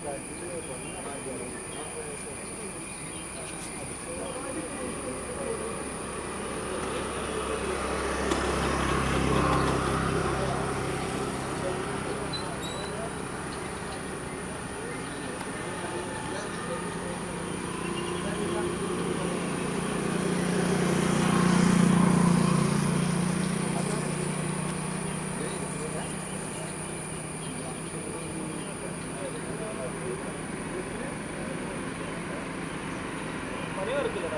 ください。ஒரே ஒரு kilo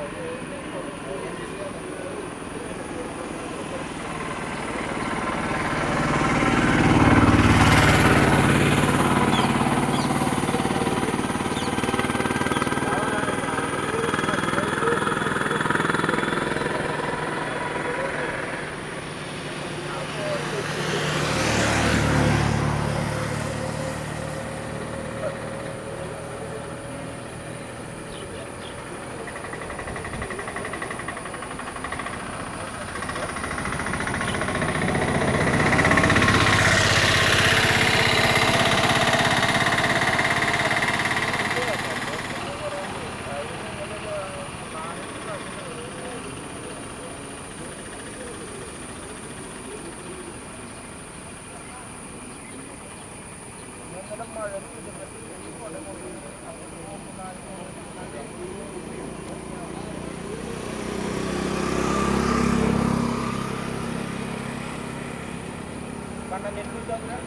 karena dia sudah kan,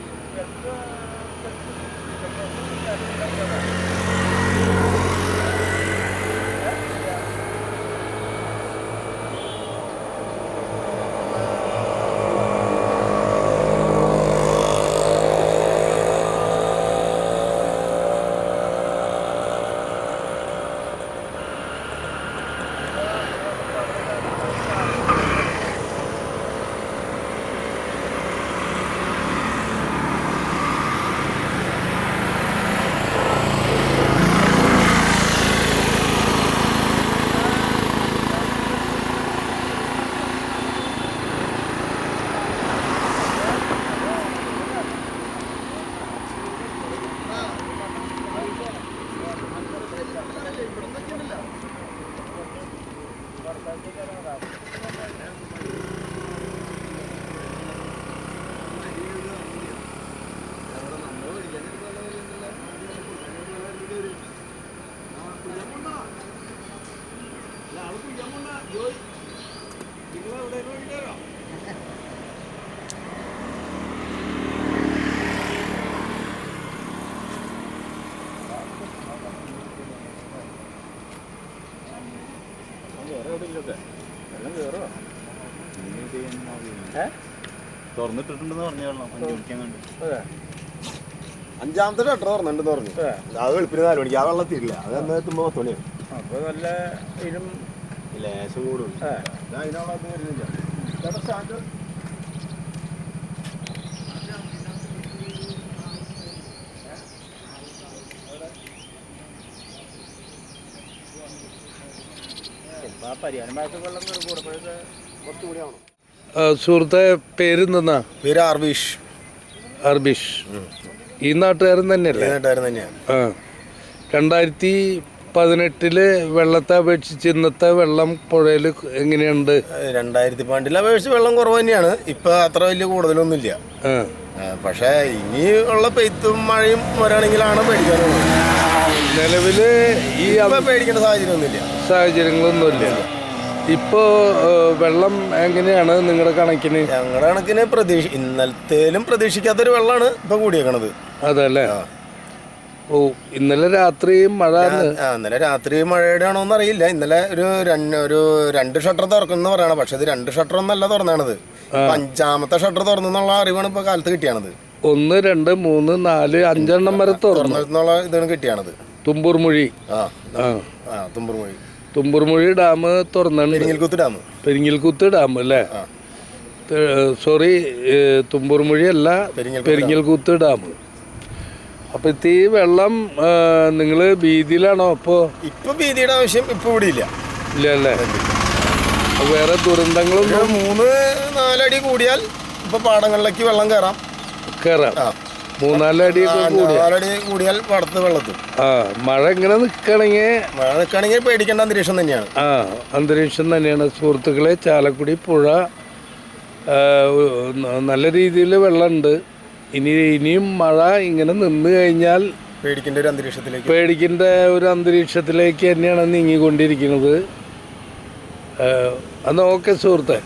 അവിടെ കുയ്യാൻ പോണ്ട. ജോലി നിങ്ങളെവിടെ ഇല്ലാരോ തുറന്നിട്ടിട്ടുണ്ടെന്ന് പറഞ്ഞ വെള്ളം. അഞ്ചു കുടിക്കാൻ കണ്ടു. അഞ്ചാമത്തെ ഷട്ടർ തുറന്നിട്ടുണ്ടെന്ന് പറഞ്ഞു. അത്. വെളുപ്പിന് നാല് മണിക്ക്. ആ വെള്ളത്തില്ല തീരില്ല അത് എന്നാ എത്തുമ്പോ പത്ത് മണിയാവും. അപ്പൊ നല്ല ഇരും ലേശം കൂടും. വരുന്നില്ല. ചേട്ടാ സ്റ്റാൻഡ്. സുഹൃത്തെ പേരെന്തെന്നാ? പേര് അർബീഷ് അർബീഷ് ഈ നാട്ടുകാരൻ തന്നെയല്ലേ? നാട്ടുകാരൻ തന്നെയാണ് ആ. രണ്ടായിരത്തി പതിനെട്ടിൽ വെള്ളത്തെ അപേക്ഷിച്ച് ഇന്നത്തെ വെള്ളം പുഴയിൽ എങ്ങനെയുണ്ട്? രണ്ടായിരത്തി പണ്ടിലെ അപേക്ഷിച്ച് വെള്ളം കുറവ് തന്നെയാണ്. ഇപ്പൊ അത്ര വലിയ കൂടുതലൊന്നുമില്ല. പക്ഷേ ഇനി ഉള്ള പെയ്ത്തും മഴയും വരാണെങ്കിലാണ് പേടിക്കാനുള്ളത് നിലവിൽ ഈ പേടിക്കേണ്ട സാഹചര്യമൊന്നുമില്ല. സാഹചര്യങ്ങളൊന്നുമില്ല. ഇപ്പോ വെള്ളം എങ്ങനെയാണ് നിങ്ങളുടെ കണക്കിന്? ഞങ്ങളുടെ കണക്കിന് പ്രതീക്ഷ ഇന്നലത്തേലും പ്രതീക്ഷിക്കാത്തൊരു വെള്ളമാണ് ഇപ്പൊ കൂടിയേക്കണത്. അതല്ലേ. ഓ ഇന്നലെ രാത്രി മഴ ഇന്നലെ രാത്രി മഴയുടെ ആണോ എന്ന് അറിയില്ല. ഇന്നലെ ഒരു രണ്ട് ഒരു രണ്ട് ഷട്ടർ തുറക്കുന്നു പറയണം പക്ഷെ ഇത് രണ്ട് ഷട്ടർ ഒന്നല്ല തുറന്നാണത് അഞ്ചാമത്തെ ഷട്ടർ തുറന്നുള്ള അറിവാണ് ഇപ്പൊ കാലത്ത് കിട്ടിയാണത്. ഒന്ന് രണ്ട് മൂന്ന് നാല് അഞ്ചെണ്ണം വരെ തുറന്നു. തുറന്നുള്ള ഇതാണ് കിട്ടിയാണത്. തുമ്പൂർമൊഴി. ആ. തുമ്പുറുമൊഴി തുമ്പൂർമൊഴി. ഡാം തുറന്നാണ് പെരിങ്ങൽകുത്ത് ഡാം. പെരിങ്ങൽകുത്ത് ഡാം അല്ലേ? സോറി തുമ്പൂർമൊഴി അല്ല പെരിങ്ങൽകുത്ത് ഡാം. അപ്പൊ ഇത് ഈ വെള്ളം നിങ്ങൾ ഭീതിയിലാണോ? ഇപ്പോ ഇപ്പൊ ഭീതിയുടെ ആവശ്യം ഇപ്പൊ ഇവിടെ ഇല്ല. ഇല്ല അല്ലേ? വേറെ ദുരന്തങ്ങളും ഒരു മൂന്ന് നാലടി കൂടിയാൽ ഇപ്പൊ പാടങ്ങളിലേക്ക് വെള്ളം കയറാം കയറാം മൂന്നാലടി നാലടി കൂടിയാൽ പടത്ത് വെള്ളത്തും. ആ മഴ ഇങ്ങനെ നിക്കണെങ്കിൽ മഴ നിൽക്കുകയാണെങ്കിൽ പേടിക്കേണ്ട അന്തരീക്ഷം തന്നെയാണ്. ആ അന്തരീക്ഷം തന്നെയാണ്. സുഹൃത്തുക്കളെ ചാലക്കുടി പുഴ ആ, ന- നല്ല രീതിയിൽ വെള്ളമുണ്ട് ഇനി ഇനിയും മഴ ഇങ്ങനെ നിന്ന് കഴിഞ്ഞാൽ പേടിക്കേണ്ട ഒരു അന്തരീക്ഷത്തിലേക്ക്. പേടിക്കേണ്ട ഒരു അന്തരീക്ഷത്തിലേക്ക് തന്നെയാണ് നീങ്ങിക്കൊണ്ടിരിക്കുന്നത്. എന്നാൽ ഓക്കെ സുഹൃത്തെ.